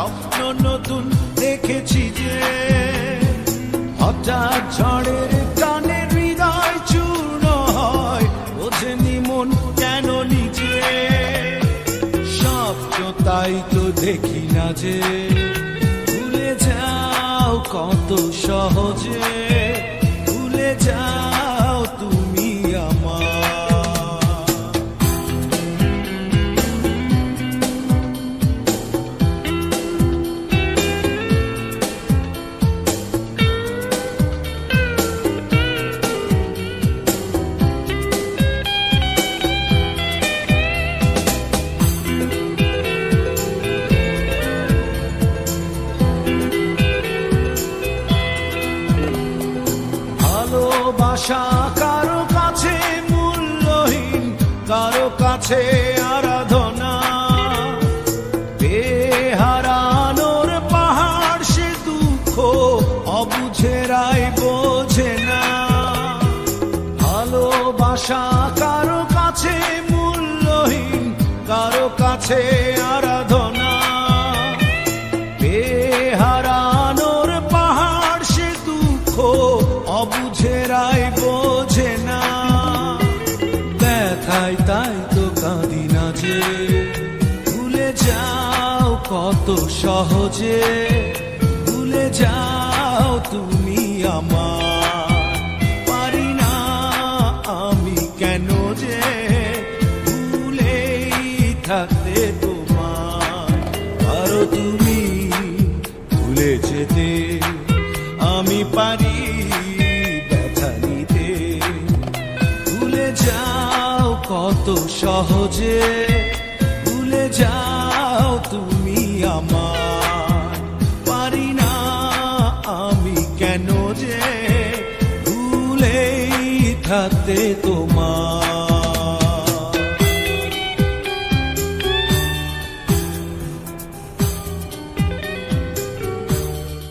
স্বপ্ন নতুন দেখেছি যে হঠাৎ ঝড়ের টানে হৃদয় চূর্ণ হয়। বোঝেনি মন কেন নিজে? স্বপ্ন তাই তো দেখি না যে। ভুলে যাও কত সহজে। ভুলে যাও ভালোবাসা কারও কাছে মূল্যহীন, কারও কাছে আরাধনা। বেহারানোর পাহাড়, সে দুঃখ অবুঝেরাই বোঝে না। ভালোবাসা, কারও কাছে মূল্যহীন, কারও কাছে যে ভুলে যাও কত সহজে। ভুলে যাও তুমি আমার। পারি না আমি কেন যে ভুলেই থাকতে তোমার। আরও তুমি ভুলে যেতে, আমি পারি ব্যথা নিতে। ভুলে যাও কত সহজে ভুলে যাও তুমি আমার পারি না আমি কেন যে ভুলেই থাকতে তোমার